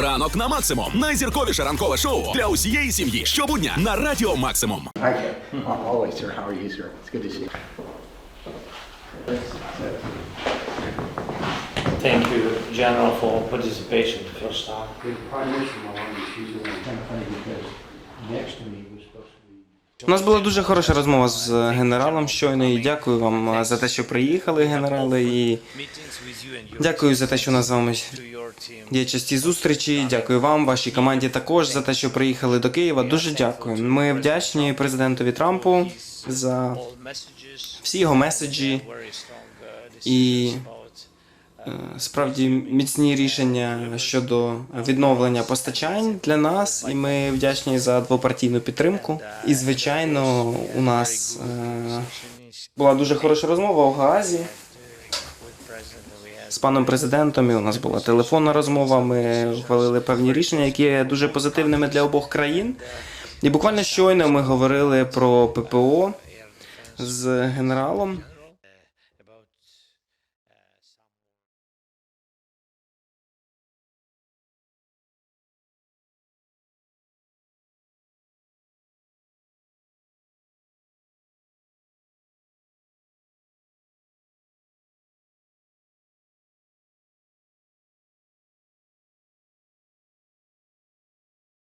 Ранок на максимум. Найзірковіше ранкове шоу для усієї сім'ї. Щобудня на Радіо Максимум. Hi, Ken. Oh, always, sir. How are you, sir? It's good to see you. Thank you, General, for participation first time. Good Prime Minister, Maloney, she's the one kind of funny because next to me У нас була дуже хороша розмова з генералом щойно. І дякую вам за те, що приїхали, генерали. І дякую за те, що у нас з вами є часті зустрічі. Дякую вам, вашій команді також за те, що приїхали до Києва. Дуже дякую. Ми вдячні президентові Трампу за всі його меседжі і е, справді міцні рішення щодо відновлення постачань для нас, і ми вдячні за двопартійну підтримку. І звичайно, у нас е, була дуже хороша розмова у Гаазі з паном президентом. І у нас була телефонна розмова. Ми ухвалили певні рішення, які є дуже позитивними для обох країн. І буквально щойно ми говорили про ППО з генералом.